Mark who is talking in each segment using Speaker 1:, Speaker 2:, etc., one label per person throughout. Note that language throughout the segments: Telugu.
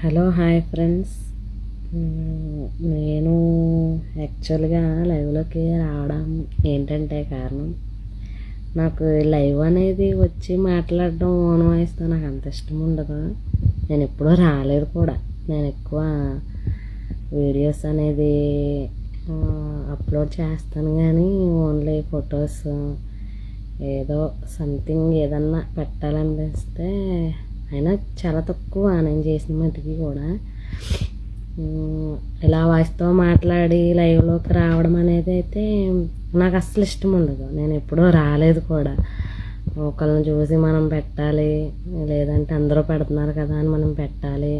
Speaker 1: Hello hi friends. నేను యాక్చువల్గా లైవ్లోకి రావడం ఏంటంటే కారణం నాకు లైవ్ అనేది వచ్చి మాట్లాడడం ఓన్ వాయిస్తో నాకు అంత ఇష్టం ఉండదు. నేను ఎప్పుడూ రాలేదు కూడా. నేను ఎక్కువ వీడియోస్ అనేది అప్లోడ్ చేస్తాను కానీ ఓన్లీ ఫొటోస్ ఏదో సంథింగ్ ఏదన్నా పెట్టాలనిపిస్తే అయినా చాలా తక్కువ నేను చేసిన మటుకి కూడా. ఇలా వాయిస్తో మాట్లాడి లైవ్లోకి రావడం అనేది అయితే నాకు అస్సలు ఇష్టం ఉండదు. నేను ఎప్పుడూ రాలేదు కూడా. ఒకళ్ళని చూసి మనం పెట్టాలి లేదంటే అందరూ పెడుతున్నారు కదా అని మనం పెట్టాలి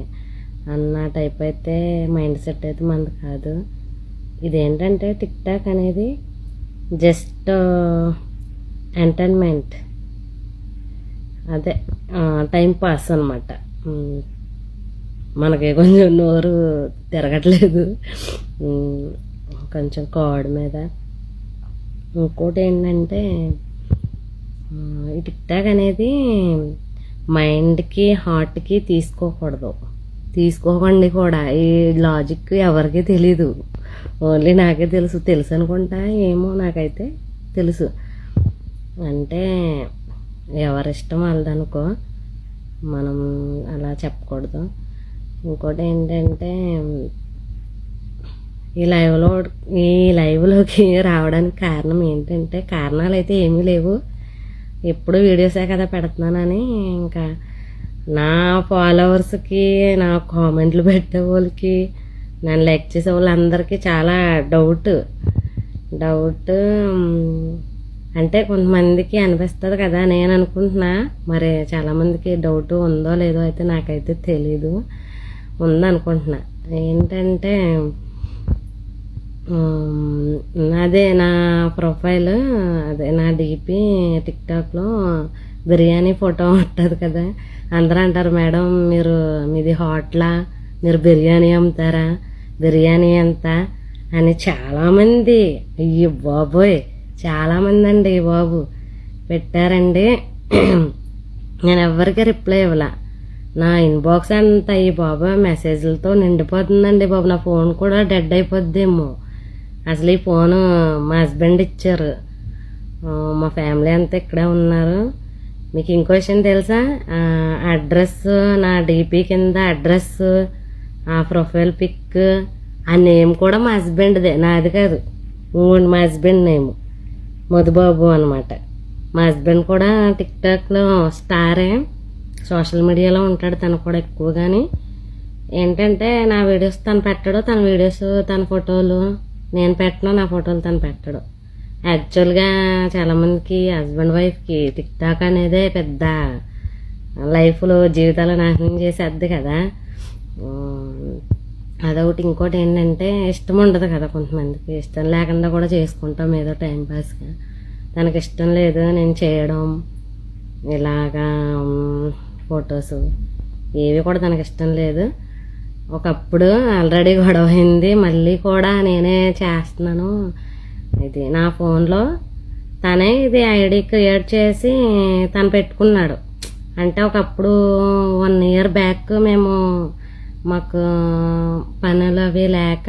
Speaker 1: అన్న టైప్ అయితే మైండ్ సెట్ అయితే మనది కాదు. ఇదేంటంటే టిక్ టాక్ అనేది జస్ట్ ఎంటర్టైన్మెంట్. అదే టైం పాస్ అనమాట మనకి కొంచెం నోరు తిరగట్లేదు. కొంచెం కాడు మీద. ఇంకోటి ఏంటంటే ఈ టిక్టాక్ అనేది మైండ్కి హార్ట్కి తీసుకోకూడదు. తీసుకోకండి కూడా. ఈ లాజిక్ ఎవరికీ తెలీదు. ఓన్లీ నాకే తెలుసు. తెలుసు అనుకుంటా ఏమో నాకైతే తెలుసు. అంటే ఎవరిష్టం వాళ్ళదనుకో మనం అలా చెప్పకూడదు. ఇంకోటి ఏంటంటే ఈ లైవ్లో ఈ లైవ్లోకి రావడానికి కారణం ఏంటంటే కారణాలు అయితే ఏమీ లేవు. ఎప్పుడు వీడియోసే కదా పెడుతున్నానని ఇంకా నా ఫాలోవర్స్కి నా కామెంట్లు పెట్టే వాళ్ళకి నన్ను లైక్ చేసే వాళ్ళందరికీ చాలా డౌట్. డౌట్ అంటే కొంతమందికి అనిపిస్తుంది కదా నేను అనుకుంటున్నా. మరి చాలామందికి డౌట్ ఉందో లేదో అయితే నాకైతే తెలీదు. ఉందనుకుంటున్నా. ఏంటంటే అదే నా ప్రొఫైల్ అదే నా డిపి టిక్టాక్లో బిర్యానీ ఫోటో ఉంటుంది కదా. అందరూ అంటారు మేడం మీరు మీది హోటలా? మీరు బిర్యానీ అమ్ముతారా? బిర్యానీ ఎంత? అని చాలామంది అయ్యి బాబోయ్! చాలామంది అండి బాబు. పెట్టారండి. నేను ఎవరికి రిప్లై ఇవ్వలా. నా ఇన్బాక్స్ అంత ఈ బాబా మెసేజ్లతో నిండిపోతుందండి బాబు. నా ఫోన్ కూడా డెడ్ అయిపోద్దేమో. అసలు ఈ ఫోను మా హస్బెండ్ ఇచ్చారు. మా ఫ్యామిలీ అంతా ఇక్కడే ఉన్నారు. మీకు ఇంకో విషయం తెలుసా? అడ్రస్ నా డీపీ కింద అడ్రస్ ఆ ప్రొఫైల్ పిక్ ఆ నేమ్ కూడా మా హస్బెండ్దే నాది కాదు. ఇంకోటి మా హస్బెండ్ నేమ్ మధుబాబు అనమాట మా హస్బెండ్ కూడా టిక్ టాక్లో స్టారే. సోషల్ మీడియాలో ఉంటాడు తను కూడా ఎక్కువగాని. ఏంటంటే నా వీడియోస్ తను పెట్టడు తన వీడియోస్ తన ఫోటోలు. నేను పెట్టను నా ఫోటోలు తను పెట్టడు. యాక్చువల్గా చాలామందికి హస్బెండ్ వైఫ్కి టిక్ టాక్ అనేదే పెద్ద లైఫ్లో జీవితాలు నాశనం చేసేద్ది కదా. అదొకటి ఇంకోటి ఏంటంటే ఇష్టం ఉండదు కదా కొంతమందికి. ఇష్టం లేకుండా కూడా చేసుకుంటాం ఏదో టైంపాస్గా తనకి ఇష్టం లేదు నేను చేయడం ఇలాగా ఫొటోస్ ఏవి కూడా తనకి ఇష్టం లేదు. ఒకప్పుడు ఆల్రెడీ గొడవ అయింది మళ్ళీ కూడా నేనే చేస్తున్నాను. ఇది నా ఫోన్లో తనే ఇది ఐడి క్రియేట్ చేసి తను పెట్టుకున్నాడు. అంటే ఒకప్పుడు వన్ ఇయర్ బ్యాక్ మేము మాకు పనులు అవి లేక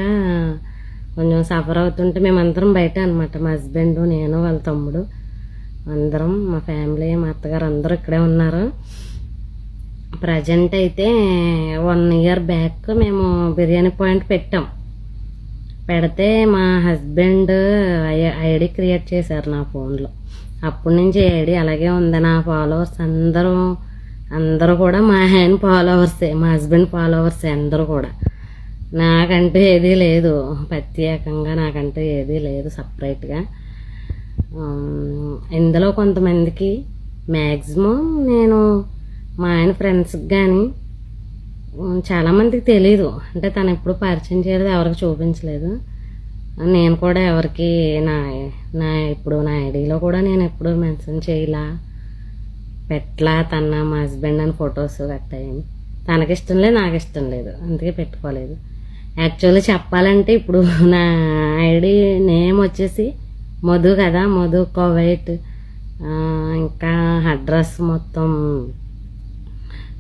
Speaker 1: కొంచెం సఫర్ అవుతుంటే మేమందరం బయట అనమాట మా హస్బెండ్ నేను వాళ్ళ తమ్ముడు. అందరం మా ఫ్యామిలీ మా అత్తగారు అందరూ ఇక్కడే ఉన్నారు. ప్రజెంట్ అయితే వన్ ఇయర్ బ్యాక్ మేము బిర్యానీ పాయింట్ పెట్టాం. పెడితే మా హస్బెండ్ ఐడి క్రియేట్ చేశారు నా ఫోన్లో. అప్పటి నుంచి ఐడి అలాగే ఉంది. నా ఫాలోవర్స్ అందరూ అందరూ కూడా మా ఆయన ఫాలోవర్సే మా హస్బెండ్ ఫాలోవర్సే అందరూ కూడా. నాకంటూ ఏదీ లేదు. ప్రత్యేకంగా నాకంటూ ఏదీ లేదు సపరేట్గా ఇందులో కొంతమందికి మ్యాక్సిమం నేను మా ఆయన ఫ్రెండ్స్కి కానీ చాలామందికి తెలీదు. అంటే తను ఎప్పుడు పరిచయం చేయలేదు ఎవరికి చూపించలేదు. నేను కూడా ఎవరికి నా నా ఇప్పుడు నా ఐడిలో కూడా నేను ఎప్పుడు మెన్షన్ చేయలా. పెట్టలా తన మా హస్బెండ్ అని ఫొటోస్ కట్టాయని. తనకి ఇష్టం లేదు. నాకు ఇష్టం లేదు అందుకే పెట్టుకోలేదు. యాక్చువల్లీ చెప్పాలంటే ఇప్పుడు నా ఐడి నేమ్ వచ్చేసి మధు కదా మధు కోవైట్. ఇంకా అడ్రస్ మొత్తం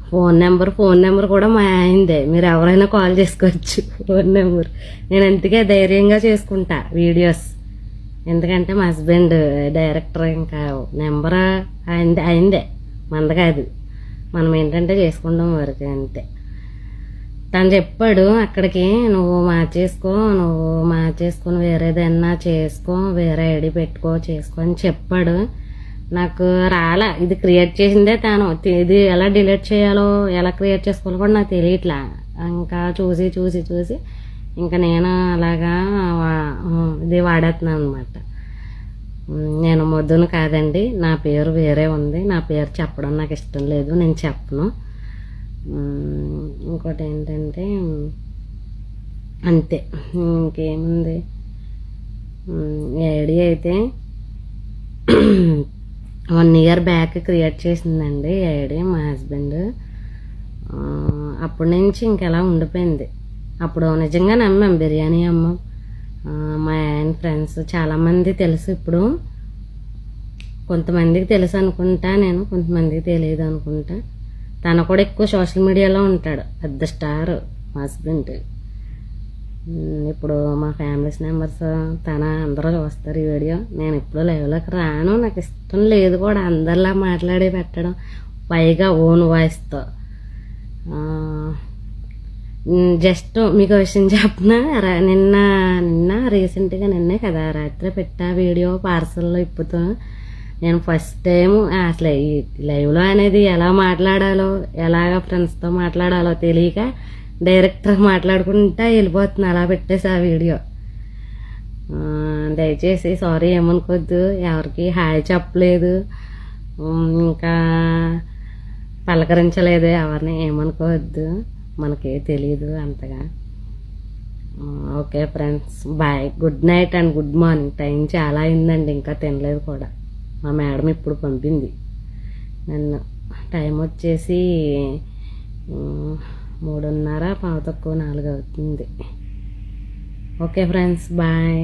Speaker 1: ఫోన్ నెంబర్ ఫోన్ నెంబర్ కూడా మా ఆయనదే. మీరు ఎవరైనా కాల్ చేసుకోవచ్చు ఫోన్ నెంబర్ నేను అందుకే ధైర్యంగా చేసుకుంటా వీడియోస్ ఎందుకంటే మా హస్బెండ్ డైరెక్టర్ ఇంకా నెంబర్ ఆయనదే ఆయనదే. మంద కాదు మనం ఏంటంటే చేసుకుంటాం వరకు అంతే. తను చెప్పాడు అక్కడికి నువ్వు మార్చేసుకో నువ్వు మార్చేసుకొని వేరేదన్నా చేసుకో వేరే ఐడి పెట్టుకో చేసుకో అని చెప్పాడు. నాకు రాలా. ఇది క్రియేట్ చేసిందే తాను. ఇది ఎలా డిలీట్ చేయాలో ఎలా క్రియేట్ చేసుకోవాలో కూడా నాకు తెలియట్లా. ఇంకా చూసి చూసి చూసి ఇంకా నేను అలాగా వా- ఇది వాడేస్తున్నాను అనమాట నేను మొద్దును కాదండి. నా పేరు వేరే ఉంది. నా పేరు చెప్పడం నాకు ఇష్టం లేదు. నేను చెప్పను. ఇంకోటి ఏంటంటే అంతే. ఇంకేముంది? ఐడి అయితే వన్ ఇయర్ బ్యాక్ క్రియేట్ చేసిందండి ఐడి మా హస్బెండ్. అప్పటి నుంచి ఇంకెలా ఉండిపోయింది. అప్పుడు నిజంగా నమ్మాం. బిర్యానీ అమ్మాం. మా ఆయన ఫ్రెండ్స్ చాలామంది తెలుసు ఇప్పుడు. కొంతమందికి తెలుసు అనుకుంటా నేను కొంతమందికి తెలియదు అనుకుంటా. తను కూడా ఎక్కువ సోషల్ మీడియాలో ఉంటాడు. పెద్ద స్టార్ మా హస్బెండ్ ఇప్పుడు మా ఫ్యామిలీస్ మెంబర్స్ తన అందరూ చూస్తారు ఈ వీడియో నేను ఇప్పుడు లైవ్లోకి రాను. నాకు ఇష్టం లేదు కూడా అందరిలా మాట్లాడి పెట్టడం. పైగా ఓన్ వాయిస్తో జస్ట్ మీకు విషయం చెప్పనా? రా- నిన్న నిన్న రీసెంట్గా నిన్నే కదా రాత్రి పెట్టా వీడియో పార్సల్లో ఇప్పుతూ. నేను ఫస్ట్ టైం అసలు ఈ లైవ్లో అనేది ఎలా మాట్లాడాలో ఎలాగ ఫ్రెండ్స్తో మాట్లాడాలో తెలియక డైరెక్టర్ మాట్లాడుకుంటా వెళ్ళిపోతున్నా అలా పెట్టేసి ఆ వీడియో. దయచేసి సారీ ఏమనుకోద్దు ఎవరికి హాయ్ చెప్పలేదు. ఇంకా పలకరించలేదు ఎవరిని ఏమనుకోవద్దు. మనకి తెలియదు అంతగా. Okay friends bye. Good night and good morning. Time చాలా అయిందండి ఇంకా తినలేదు కూడా. మా మేడం ఇప్పుడు పంపింది. నన్ను టైం వచ్చేసి మూడున్నర పావు తక్కువ నాలుగు అవుతుంది. Okay friends bye.